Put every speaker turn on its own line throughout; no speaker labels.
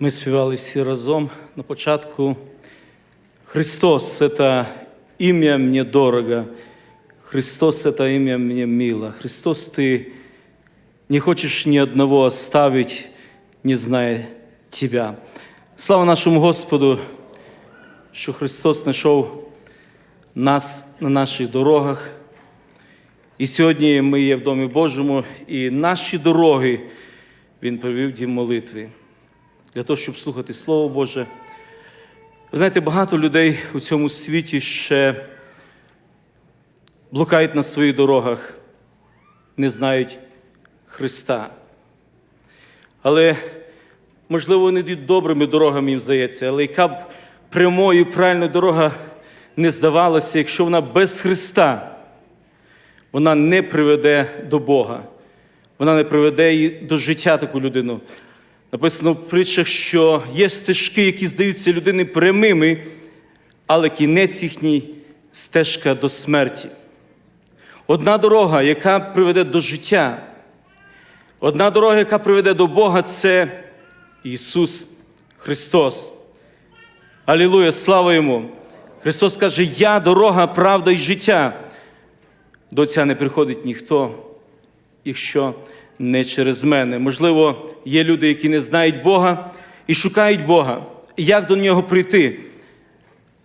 Ми співали всі разом на початку. Христос – это имя мне дорого. Христос – это имя мне мило. Христос, Ты не хочешь ни одного оставить, не зная Тебя. Слава нашому Господу, що Христос знайшов нас на наших дорогах. І сьогодні ми є в Домі Божому, і наші дороги Він привів дім молитви для того, щоб слухати Слово Боже. Ви знаєте, багато людей у цьому світі ще блукають на своїх дорогах, не знають Христа. Але, можливо, вони йдуть добрими дорогами, їм здається, але яка б прямою і правильна дорога не здавалася, якщо вона без Христа, вона не приведе до Бога. Вона не приведе її до життя таку людину. Написано в притчах, що є стежки, які здаються людини прямими, але кінець їхній стежка до смерті. Одна дорога, яка приведе до життя, одна дорога, яка приведе до Бога, це Ісус Христос. Алілуя, слава Йому! Христос каже, я дорога, правда і життя. До Отця не приходить ніхто, якщо не через мене. Можливо, є люди, які не знають Бога і шукають Бога. Як до нього прийти?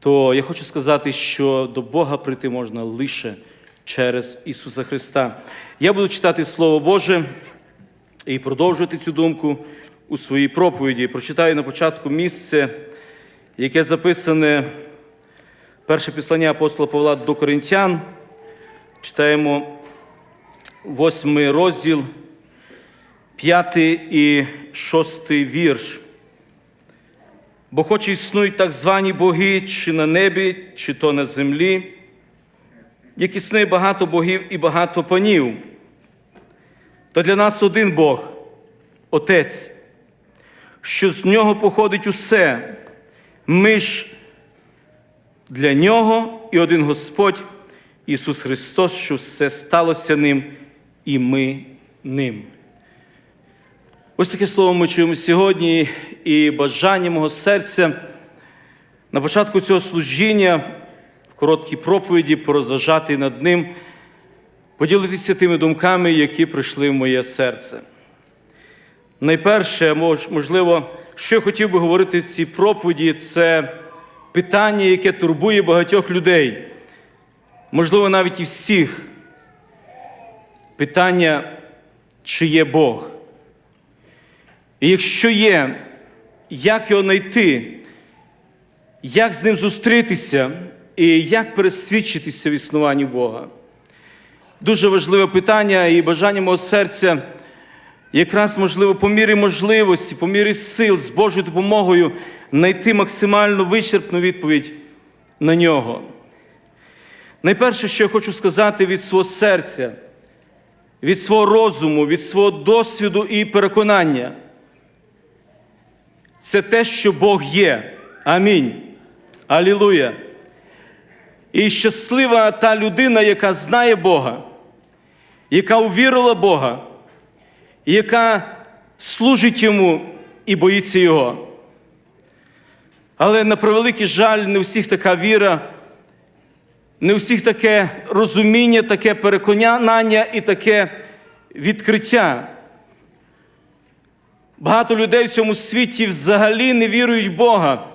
То я хочу сказати, що до Бога прийти можна лише через Ісуса Христа. Я буду читати Слово Боже і продовжувати цю думку у своїй проповіді. Прочитаю на початку місце, яке записане перше післання апостола Павла до Коринтян. Читаємо восьмий розділ, п'ятий і шостий вірш. Бо хоч існують так звані боги, чи на небі, чи то на землі, як існує багато богів і багато панів, то для нас один Бог, Отець, що з нього походить усе, ми ж для нього і один Господь. Ісус Христос, що все сталося ним, і ми ним. Ось таке слово ми чуємо сьогодні, і бажання мого серця на початку цього служіння, в короткій проповіді, порозважати над ним, поділитися тими думками, які прийшли в моє серце. Найперше, можливо, що я хотів би говорити в цій проповіді, це питання, яке турбує багатьох людей можливо, навіть і всіх. Питання, чи є Бог. І якщо є, як його знайти, як з ним зустрітися і як пересвідчитися в існуванні Бога? Дуже важливе питання і бажання мого серця, якраз, можливо, по мірі можливості, по мірі сил, з Божою допомогою знайти максимально вичерпну відповідь на нього. Найперше, що я хочу сказати від свого серця, від свого розуму, від свого досвіду і переконання, це те, що Бог є. Амінь. Алілуя. І щаслива та людина, яка знає Бога, яка увірила Бога, яка служить Йому і боїться Його. Але на превеликий жаль, не у всіх така віра. Не у всіх таке розуміння, таке переконання і таке відкриття. Багато людей в цьому світі взагалі не вірують в Бога,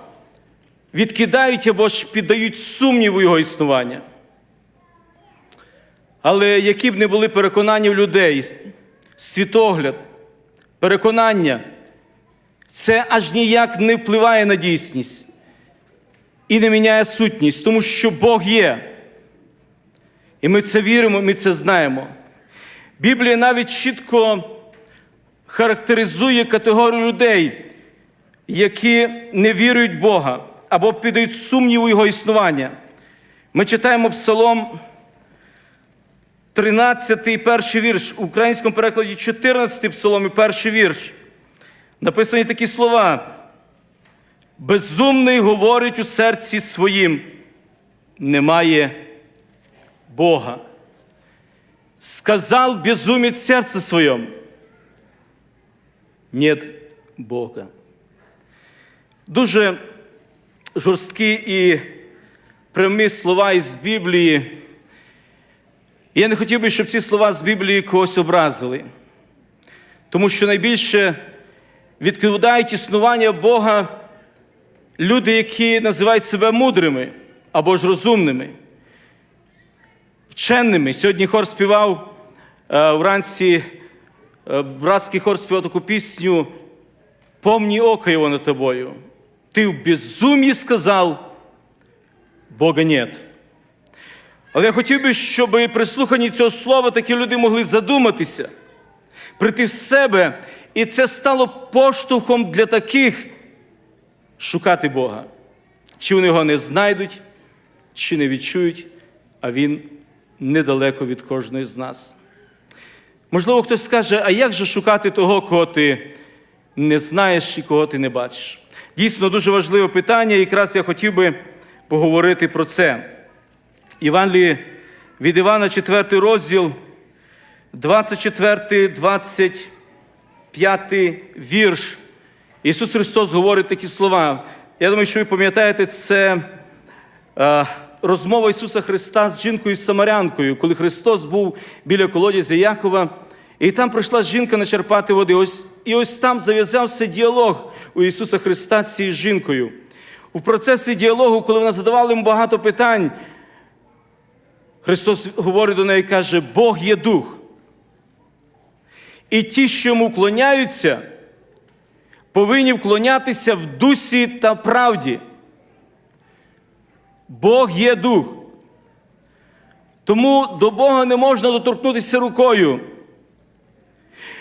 відкидають або ж піддають сумніву Його існування. Але які б не були переконання в людей, світогляд, переконання, це аж ніяк не впливає на дійсність і не міняє сутність, тому що Бог є. І ми це віримо, ми це знаємо. Біблія навіть чітко характеризує категорію людей, які не вірують в Бога або піддають сумніву Його існування. Ми читаємо Псалом 13 і перший вірш, в українському перекладі 14 псалом і перший вірш. Написані такі слова. Безумний говорить у серці своїм, немає Бога. Сказал безумец в сердце своем, нет Бога. дуже жорсткі і прямі слова із Біблії. Я не хотів би, щоб ці слова з Біблії когось образили. Тому що найбільше відкидають існування Бога люди, які називають себе мудрими або ж розумними, вченими. Сьогодні хор співав е, вранці, братський хор співав таку пісню «Помні око його над тобою. Ти в безум'ї сказав, Бога нет. Але я хотів би, щоб при слуханні цього слова такі люди могли задуматися, прийти в себе, і це стало поштовхом для таких шукати Бога. Чи вони його не знайдуть, чи не відчують, а Він недалеко від кожної з нас. Можливо, хтось скаже, а як же шукати того, кого ти не знаєш і кого ти не бачиш? Дійсно, дуже важливе питання, і якраз я хотів би поговорити про це. Івангелії від Івана, 4 розділ, 24, 25 вірш. Ісус Христос говорить такі слова. Я думаю, що ви пам'ятаєте, це е, розмова Ісуса Христа з жінкою Самарянкою, коли Христос був біля колодязя Якова, і там прийшла жінка начерпати води. Ось, і ось там зав'язався діалог у Ісуса Христа з цією жінкою. У процесі діалогу, коли вона задавала йому багато питань, Христос говорить до неї каже, Бог є дух. І ті, що йому вклоняються, повинні вклонятися в дусі та правді. Бог є дух. Тому до Бога не можна доторкнутися рукою.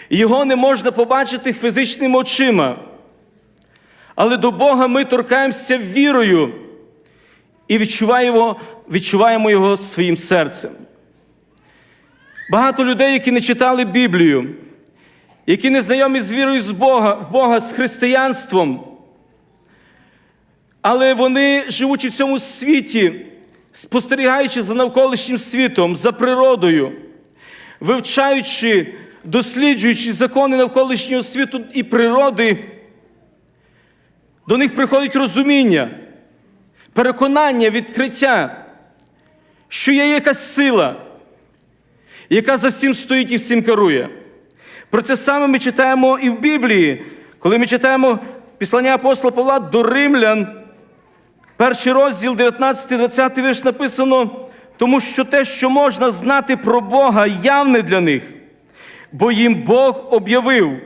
Його не можна побачити фізичними очима. Але до Бога ми торкаємося вірою і відчуваємо, відчуваємо Його своїм серцем. Багато людей, які не читали Біблію, які не знайомі з вірою з Бога, в Бога, з християнством, але вони, живучи в цьому світі, спостерігаючи за навколишнім світом, за природою, вивчаючи, досліджуючи закони навколишнього світу і природи, до них приходить розуміння, переконання, відкриття, що є якась сила, яка за всім стоїть і всім керує. Про це саме ми читаємо і в Біблії, коли ми читаємо післання апостола Павла до римлян, перший розділ, 19-20 вірш написано, тому що те, що можна знати про Бога, явне для них, бо їм Бог об'явив.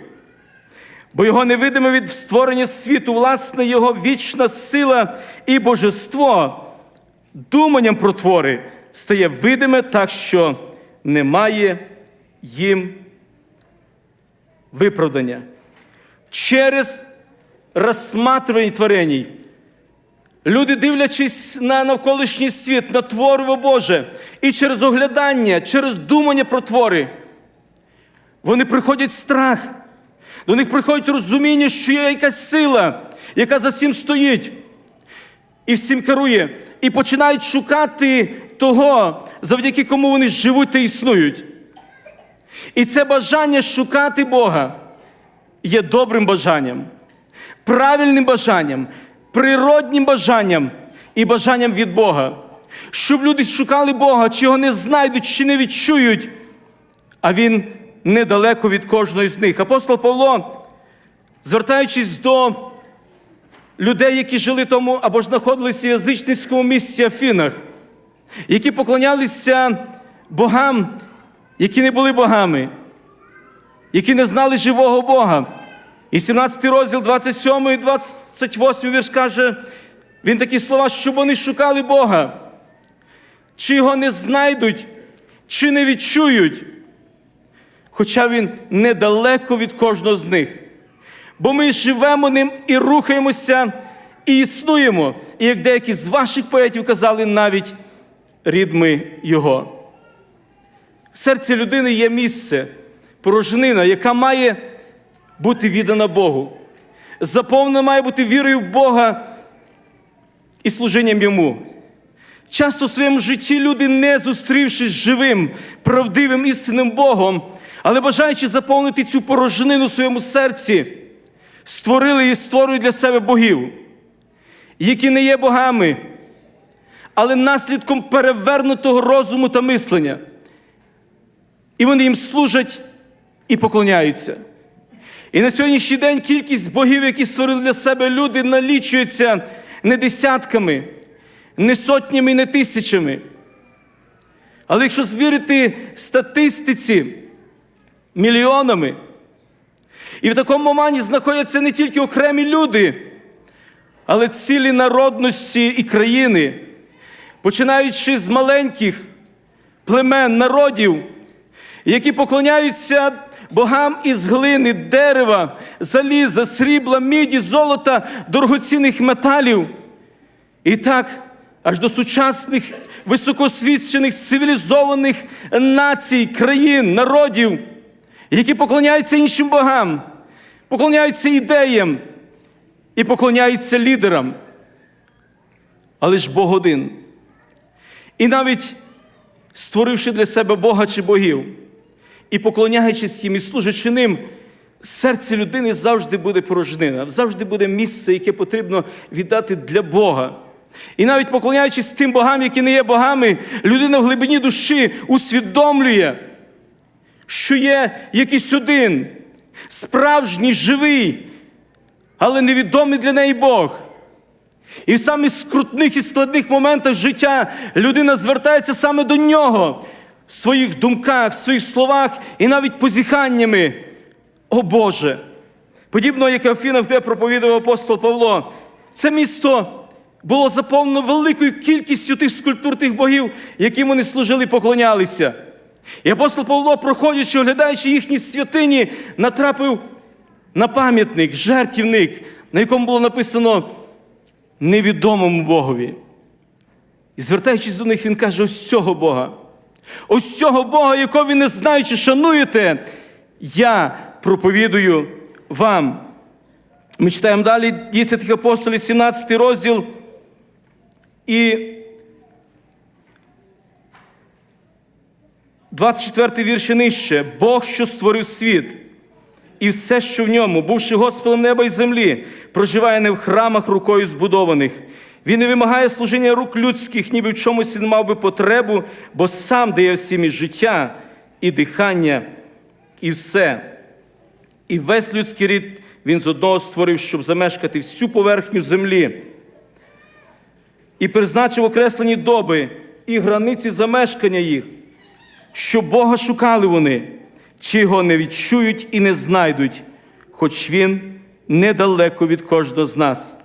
Бо його невидиме від створення світу, власне, його вічна сила і божество, думанням про твори стає видиме так, що немає їм виправдання. Через розсматривання творень. Люди, дивлячись на навколишній світ, на Твориво Боже, і через оглядання, через думання про твори, вони приходять страх. До них приходить розуміння, що є якась сила, яка за всім стоїть і всім керує, і починають шукати того, завдяки кому вони живуть та існують. І це бажання шукати Бога є добрим бажанням, правильним бажанням, природнім бажанням і бажанням від Бога. Щоб люди шукали Бога, чи його не знайдуть, чи не відчують, а Він недалеко від кожної з них. Апостол Павло, звертаючись до людей, які жили тому або знаходилися в язичницькому місці Афінах, які поклонялися богам, які не були богами, які не знали живого Бога. І 17 розділ, 27 і 28 вірш каже, він такі слова, щоб вони шукали Бога, чи його не знайдуть, чи не відчують, хоча він недалеко від кожного з них. Бо ми живемо ним і рухаємося, і існуємо. І як деякі з ваших поетів казали, навіть рідми Його. В серці людини є місце, порожнина, яка має бути віддана Богу. Заповнена має бути вірою в Бога і служенням Йому. Часто в своєму житті люди, не зустрівшись живим, правдивим істинним Богом, але бажаючи заповнити цю порожнину в своєму серці, створили і створюють для себе богів. які не є богами, але наслідком перевернутого розуму та мислення. І вони їм служать і поклоняються. І на сьогоднішній день кількість богів, які створили для себе люди, налічується не десятками, не сотнями, не тисячами. Але якщо звірити статистиці мільйонами, і в такому мані знаходяться не тільки окремі люди, але цілі народності і країни, починаючи з маленьких племен, народів, які поклоняються богам із глини, дерева, заліза, срібла, міді, золота, дорогоцінних металів. І так, аж до сучасних високоосвічених цивілізованих націй, країн, народів, які поклоняються іншим богам, поклоняються ідеям і поклоняються лідерам. Але ж Бог один. І навіть створивши для себе Бога чи богів, і поклоняючись їм і служачи ним, серце людини завжди буде порожнина, завжди буде місце, яке потрібно віддати для Бога. І навіть поклоняючись тим богам, які не є богами, людина в глибині душі усвідомлює, що є якийсь один, справжній, живий, але невідомий для неї Бог. І в самих скрутних і складних моментах життя людина звертається саме до нього в своїх думках, в своїх словах і навіть позіханнями. О Боже! Подібно, як Афінах, де проповідував апостол Павло, це місто було заповнено великою кількістю тих скульптур тих богів, яким вони служили і поклонялися. І апостол Павло, проходячи, оглядаючи їхні святині, натрапив на пам'ятник, жертівник, на якому було написано невідомому Богові. І звертаючись до них, він каже: ось цього Бога. Ось цього Бога, якого ви не знаючи, шануєте, я проповідую вам. Ми читаємо далі дійсних апостолів, 17 розділ. І 24 вірші нижче. Бог, що створив світ, і все, що в ньому, бувши Господом неба і землі, проживає не в храмах рукою збудованих. Він не вимагає служіння рук людських, ніби в чомусь він мав би потребу, бо сам дає всім і життя, і дихання, і все. І весь людський рід він з одного створив, щоб замешкати всю поверхню землі. І призначив окреслені доби і границі замешкання їх, щоб Бога шукали вони, чи його не відчують і не знайдуть, хоч він недалеко від кожного з нас.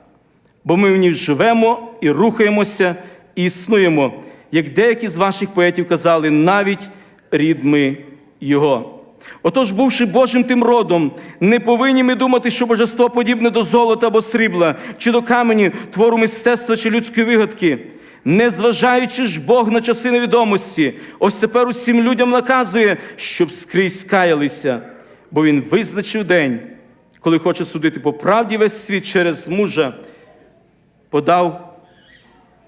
Бо ми в ній живемо і рухаємося, і існуємо, як деякі з ваших поетів казали, навіть рідми Його. Отож, бувши Божим тим родом, не повинні ми думати, що божество подібне до золота або срібла, чи до камені, твору мистецтва чи людської вигадки. Не зважаючи ж Бог на часи невідомості, ось тепер усім людям наказує, щоб скрізь каялися, бо Він визначив день, коли хоче судити по правді весь світ через мужа, подав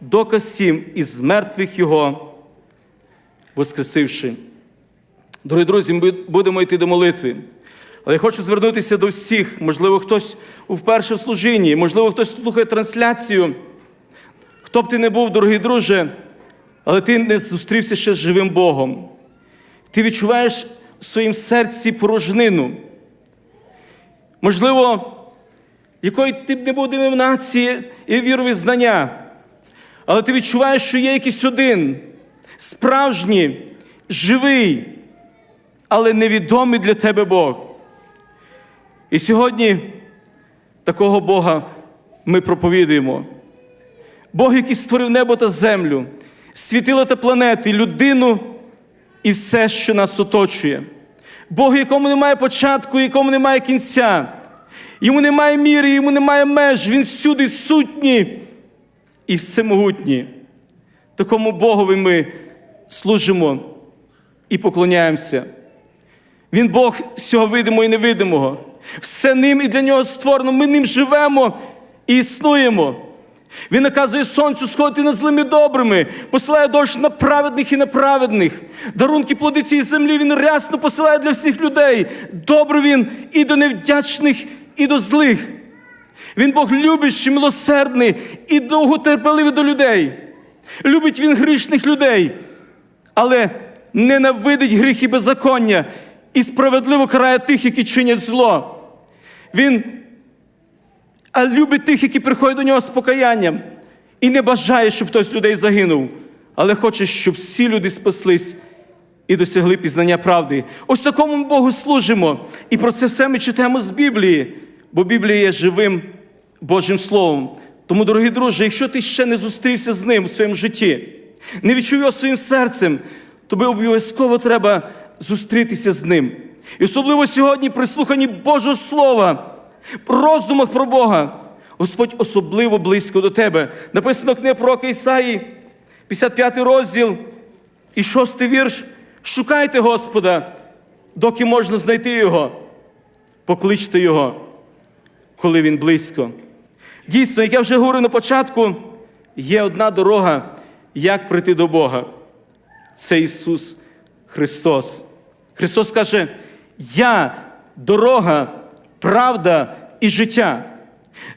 доказ всім із мертвих Його, воскресивши. Дорогі друзі, ми будемо йти до молитви. Але я хочу звернутися до всіх. Можливо, хтось вперше в служінні, можливо, хтось слухає трансляцію. Хто б ти не був, дорогий друже, але ти не зустрівся ще з живим Богом. Ти відчуваєш в своїм серці порожнину. Можливо, якої ти б не був деномінації і вірові знання, але ти відчуваєш, що є якийсь один справжній, живий, але невідомий для тебе Бог. І сьогодні такого Бога ми проповідуємо. Бог, який створив небо та землю, світила та планети, людину і все, що нас оточує. Бог, якому немає початку, якому немає кінця, йому немає міри, йому немає меж, він всюди сутній і всемогутній. Такому Богові ми служимо і поклоняємося. Він Бог всього видимого і невидимого. Все ним і для нього створено. Ми ним живемо і існуємо. Він наказує сонцю сходити над злими добрими, посилає дощ на праведних і неправедних. Дарунки плоди цієї землі він рясно посилає для всіх людей. Добре він і до невдячних, і до злих. Він Бог любящий, милосердний і довготерпеливий до людей. Любить він грішних людей, але ненавидить гріх і беззаконня і справедливо карає тих, які чинять зло. Він а любить тих, які приходять до нього з покаянням, і не бажає, щоб хтось людей загинув, але хоче, щоб всі люди спаслись і досягли пізнання правди. Ось такому Богу служимо. І про це все ми читаємо з Біблії, бо Біблія є живим Божим Словом. Тому, дорогі друзі, якщо ти ще не зустрівся з ним у своєму житті, не відчув його своїм серцем, тобі обов'язково треба зустрітися з ним. І особливо сьогодні при слуханні Божого Слова, роздумах про Бога, Господь особливо близько до тебе. Написано книга пророка Ісаї, 55 розділ і 6 вірш. Шукайте Господа, доки можна знайти Його. Покличте Його, коли Він близько. Дійсно, як я вже говорив на початку, є одна дорога, як прийти до Бога. Це Ісус Христос. Христос каже: Я дорога, правда і життя.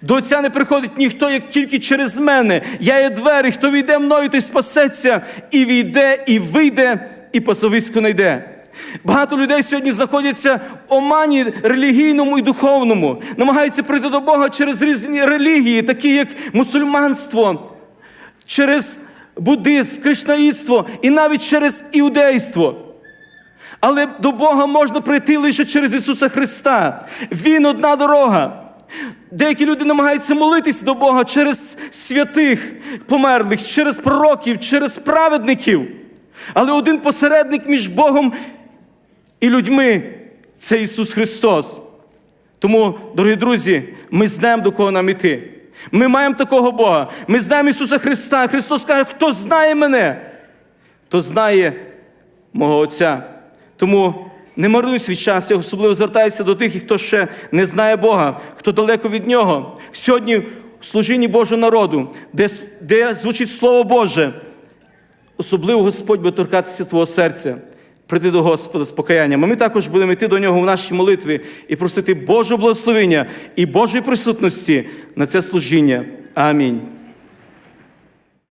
До Отця не приходить ніхто, як тільки через мене. Я є двері, хто війде мною, той спасеться, і війде, і вийде, і пасовисько найде. Багато людей сьогодні знаходяться в омані релігійному і духовному, намагаються прийти до Бога через різні релігії, такі як мусульманство, через буддизм, кришнаїдство і навіть через іудейство. Але до Бога можна прийти лише через Ісуса Христа. Він одна дорога. Деякі люди намагаються молитися до Бога через святих померлих, через пророків, через праведників. Але один посередник між Богом і людьми це Ісус Христос. Тому, дорогі друзі, ми знаємо, до кого нам іти. Ми маємо такого Бога. Ми знаємо Ісуса Христа. Христос каже, хто знає мене, то знає мого Отця. Тому не марнуй свій час, я особливо звертаюся до тих, хто ще не знає Бога, хто далеко від Нього. Сьогодні в служінні Божого народу, де, де звучить Слово Боже, особливо Господь буде торкатися твого серця. Прийти до Господа з покаянням. А ми також будемо йти до нього в нашій молитві і просити Божого благословення і Божої присутності на це служіння. Амінь.